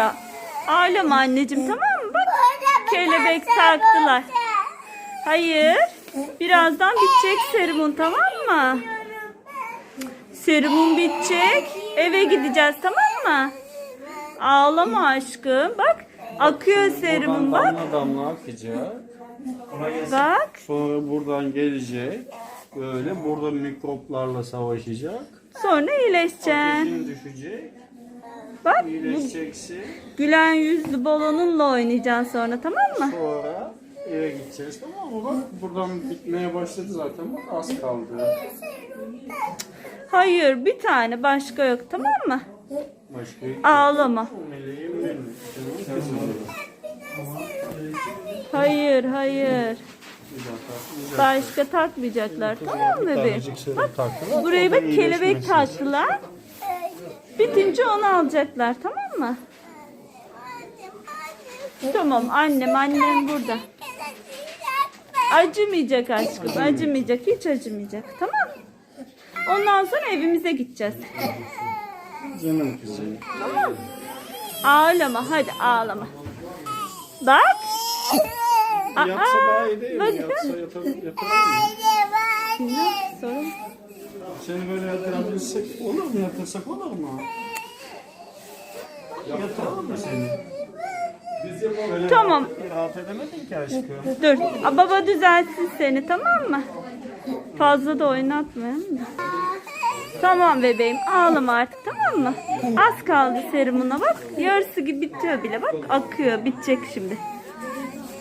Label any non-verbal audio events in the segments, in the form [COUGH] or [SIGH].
Ya, Ağlama anneciğim tamam mı? Bak kelebek taktılar. Hayır. Birazdan bitecek serumun tamam mı? Serumun bitecek. Eve gideceğiz tamam mı? Ağlama aşkım. Bak akıyor serumun bak. Damla damla akacak. Bak. Sonra buradan gelecek. Böyle burada mikroplarla savaşacak. Sonra iyileşeceksin. Ateşin düşecek. Bak İyileşeceksin. gülen yüzlü balonunla oynayacaksın sonra tamam mı? Sonra eve gideceğiz tamam mı? Bak buradan bitmeye başladı zaten. Bak az kaldı. Hayır bir tane başka yok tamam mı? Başka yok. Ağlama. Meleğim benim. Canım kızım benim. Hayır hayır. Başka takmayacaklar tamam mı bebeğim? Bak. Buraya bak kelebek taktılar. Bitince onu alacaklar tamam mı? Tamam annem annem burada. Acımayacak aşkım acımayacak hiç acımayacak tamam mı? Ondan sonra evimize gideceğiz. Kızım. Ağlama hadi ağlama. Bak. Aa, Yatsa daha iyi değil mi? Yatsa yatar, yatırır mı? Sorun. Seni böyle yatırabilsek olur mu? Yatırsak olur mu? Yatıralım mı seni? Böyle Tamam. Rahat edemedin ki aşkım. Dur. Aa, baba düzeltsin seni tamam mı? Fazla da oynatmayalım da. Tamam bebeğim ağlama artık tamam mı? Az kaldı serumuna bak. Yarısı gibi bitiyor bile bak. Akıyor bitecek şimdi.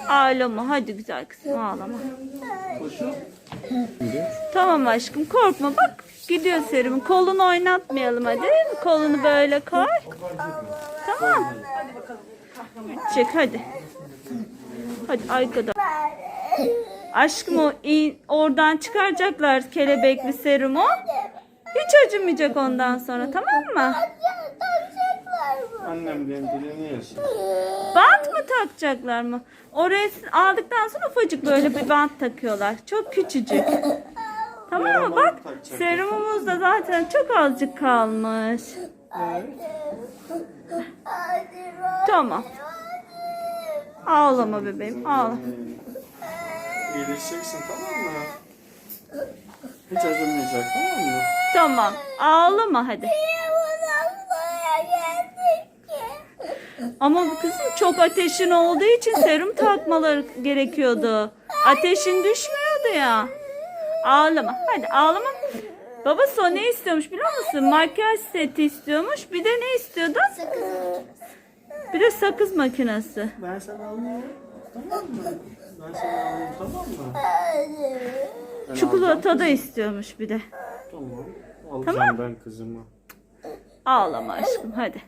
Ağlama hadi güzel kızım ağlama. Tamam aşkım korkma bak. Gidiyor serumun. Kolunu oynatmayalım hadi. Kolunu böyle koy. Tamam. Bitecek hadi. Hadi arkada. Aşkım o in- oradan çıkaracaklar kelebekli serumu. Hiç acımayacak ondan sonra tamam mı? Annem benim dilini yesin. Bant mı takacaklar mı? Oraya aldıktan sonra ufacık böyle bir bant takıyorlar. Çok küçücük. Tamam mı? Bak serumumuz da zaten çok azıcık kalmış. Tamam. Ağlama bebeğim ağla. İyileşeceksin tamam mı? Hiç acımayacak tamam mı? Tamam. Ağlama hadi. Ama bu kızım çok ateşin olduğu için serum takmaları gerekiyordu. Ateşin düşmüyordu ya. Ağlama. Hadi ağlama. Babası o ne istiyormuş biliyor musun? Makyaj seti istiyormuş. Bir de ne istiyordu? Bir de sakız makinesi. Ben sana alayım. Tamam mı? Ben sana alayım tamam mı? Ben Çikolata da istiyormuş bir de. Tamam. Alacağım ben kızımı. Ağlama aşkım hadi.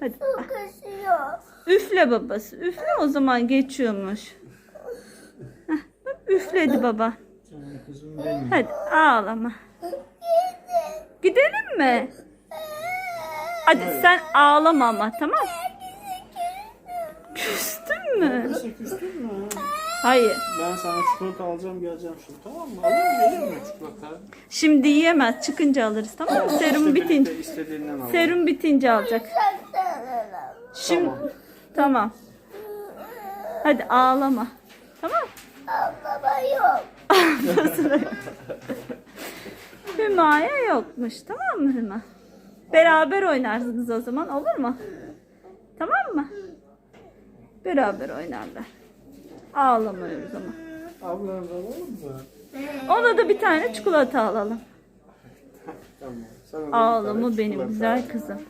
Hadi. Üfle babası. Üfle o zaman geçiyormuş. Heh, üfledi baba. Canım kızım benim. Hadi ağlama. Gidelim mi? Hadi sen ağlama ama tamam. Küstün mü? Küstün mü? Hayır. Ben sana çikolata alacağım geleceğim şimdi tamam mı? Alır mı gelir mi çikolata? Şimdi yiyemez. Çıkınca alırız tamam mı? Serum İşte bitince. birlikte istediğinden al. Serum bitince alacak. Şimdi Tamam. tamam. Hadi ağlama. Tamam. Hüma'ya [LAUGHS] yokmuş. Tamam mı Hüma? Beraber oynarsınız o zaman. Olur mu? Tamam mı? Beraber oynarlar. Ağlamıyoruz ama. Ablan alalım mı? Ona da bir tane çikolata alalım. Tamam. Ağlama benim güzel kızım.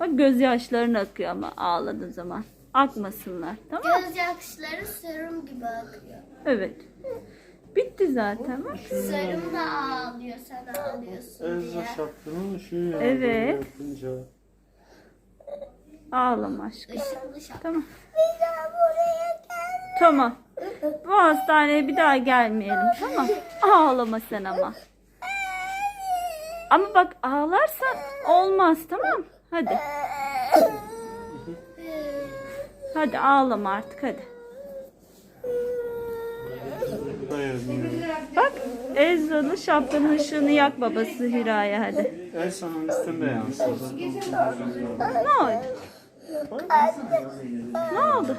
Bak gözyaşların akıyor ama ağladığın zaman. Akmasınlar. Tamam mı? Gözyaşları serum gibi akıyor. Evet. Bitti zaten bak. Serum da ağlıyor, sen ağlıyorsun diye. şapkını şu ya. Evet. böyle yapınca. Ağlama aşkım. Işıklı şap. Tamam. Tamam. Bu hastaneye bir daha gelmeyelim tamam. Ağlama sen ama. Ama bak ağlarsan olmaz tamam. Hadi. Hadi ağlama artık hadi. Bak Ezra'nın şapkanın ışığını yak babası Hira'ya hadi. Elsa'nın üstünde yansın. Ne oldu? Ne oldu?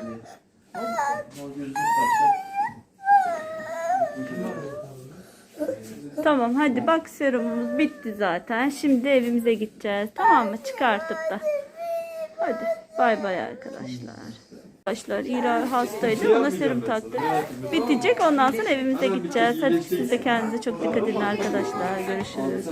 Tamam hadi bak serumumuz bitti zaten. Şimdi evimize gideceğiz. Tamam mı? Çıkartıp da. Hadi bay bay arkadaşlar. Arkadaşlar İra hastaydı. Ona serum taktık. Bitecek. Ondan sonra evimize gideceğiz. Hadi siz de kendinize çok dikkat edin arkadaşlar. Görüşürüz.